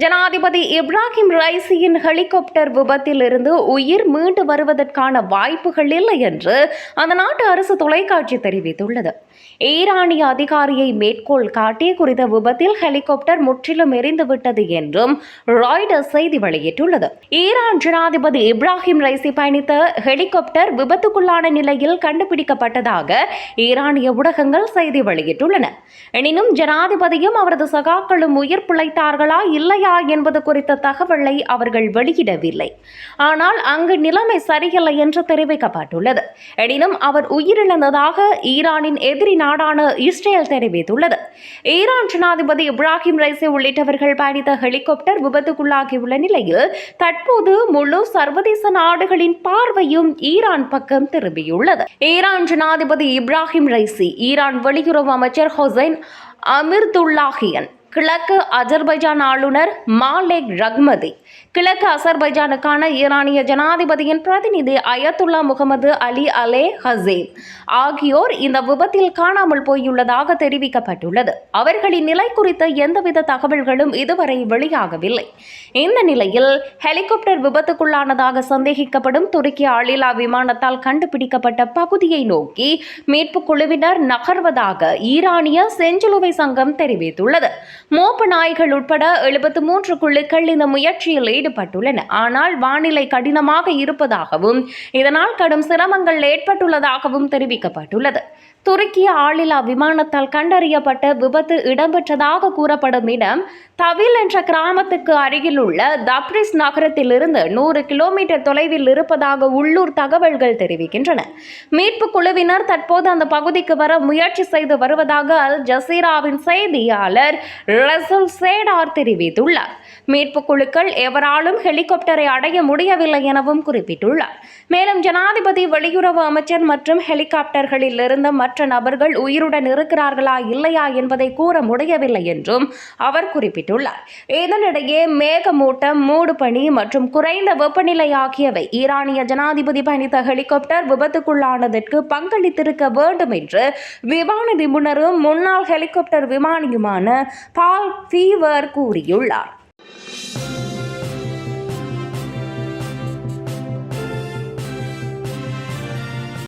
ஜனாதிபதி இப்ராஹிம் ரைசியின் ஹெலிகாப்டர் விபத்தில் இருந்து உயிர் மீண்டு வருவதற்கான வாய்ப்புகள் இல்லை என்று அந்த நாட்டு அரசு தொலைக்காட்சி தெரிவித்துள்ளது. ஈரானிய அதிகாரியை மேற்கோள் காட்டி குறித்த விபத்தில் ஹெலிகாப்டர் முற்றிலும் எரிந்துவிட்டது என்றும் ராய்டர் செய்தி வெளியிட்டுள்ளது. ஈரான் ஜனாதிபதி இப்ராஹிம் ரைசி பயணித்த ஹெலிகாப்டர் விபத்துக்குள்ளான நிலையில் கண்டுபிடிக்கப்பட்டதாக ஈரானிய ஊடகங்கள் செய்தி வெளியிட்டுள்ளன. எனினும் ஜனாதிபதியும் அவரது சகாக்களும் உயிர் பிழைத்தார்களா இல்லை இல்லையா என்பது குறித்த தகவலை அவர்கள் வெளியிடவில்லை. ஆனால் அங்கு நிலைமை சரியில்லை என்று தெரிவிக்கப்பட்டுள்ளது. எனினும் அவர் உயிரிழந்ததாக ஈரானின் எதிரி நாடான இஸ்ரேல் தெரிவித்துள்ளது. ஈரான் ஜனாதிபதி இப்ராஹிம் ரைசி உள்ளிட்டவர்கள் பயணித்த ஹெலிகாப்டர் விபத்துக்குள்ளாகியுள்ள நிலையில் தற்போது முழு சர்வதேச நாடுகளின் பார்வையும் ஈரான் பக்கம் திரும்பியுள்ளது. ஈரான் ஜனாதிபதி இப்ராஹிம் ரைசி ஈரான் வெளியுறவு அமைச்சர் ஹொசைன் அமிர்துல்லாஹியன் கிழக்கு அஜர்பைஜான் ஆளுநர் மாலேக் ரக்மதி கிழக்கு அசர்பைஜானுக்கான ஈரானிய ஜனாதிபதியின் பிரதிநிதி அயத்துல்லா முகமது அலி அலே ஹசேம் ஆகியோர் இந்த விபத்தில் காணாமல் போயுள்ளதாக தெரிவிக்கப்பட்டுள்ளது. அவர்களின் நிலை குறித்த எந்தவித தகவல்களும் இதுவரை வெளியாகவில்லை. இந்த நிலையில் ஹெலிகாப்டர் விபத்துக்குள்ளானதாக சந்தேகிக்கப்படும் துருக்கி ஆளில்லா விமானத்தால் கண்டுபிடிக்கப்பட்ட பகுதியை நோக்கி மீட்புக் குழுவினர் நகர்வதாக ஈரானிய செஞ்சிலுவை சங்கம் தெரிவித்துள்ளது. மோப்ப நாய்கள் உட்பட எழுபத்து மூன்று குழுக்கள் இந்த முயற்சியில் ஈடுபட்டுள்ளன. ஆனால் வானிலை கடினமாக இருப்பதாகவும் இதனால் கடும் சிரமங்கள் ஏற்பட்டுள்ளதாகவும் தெரிவிக்கப்பட்டுள்ளது. துருக்கிய ஆளில்லா விமானத்தால் கண்டறியப்பட்ட விபத்து இடம்பெற்றதாக கூறப்படும் இடம் தவில் என்ற கிராமத்துக்கு அருகில் உள்ள தப்ரிஸ் நகரத்திலிருந்து நூறு கிலோமீட்டர் தொலைவில் இருப்பதாக உள்ளூர் தகவல்கள் தெரிவிக்கின்றன. மீட்பு குழுவினர் தற்போது அந்த பகுதிக்கு வர முயற்சி செய்து வருவதாக அல் ஜசீராவின் செய்தியாளர் ரசல் சேடார் தெரிவித்துள்ளார். மீட்பு குழுக்கள் எவராலும் ஹெலிகாப்டரை அடைய முடியவில்லை எனவும் குறிப்பிட்டுள்ளார். மேலும் ஜனாதிபதி வெளியுறவு அமைச்சர் மற்றும் ஹெலிகாப்டர்களில் இருந்த மற்ற நபர்கள் உயிருடன் இருக்கிறார்களா இல்லையா என்பதை கூற முடியவில்லை என்றும் அவர் குறிப்பிட்டுள்ளார். இதனிடையே மேகமூட்டம் மூடுபனி மற்றும் குறைந்த வெப்பநிலை ஆகியவை ஈரானிய ஜனாதிபதி பயணித்த ஹெலிகாப்டர் விபத்துக்குள்ளானதற்கு பங்களித்திருக்க வேண்டும் என்று விமான நிபுணரும் முன்னாள் ஹெலிகாப்டர் விமானியுமான பால் ஃபீவர் கூறியுள்ளார்.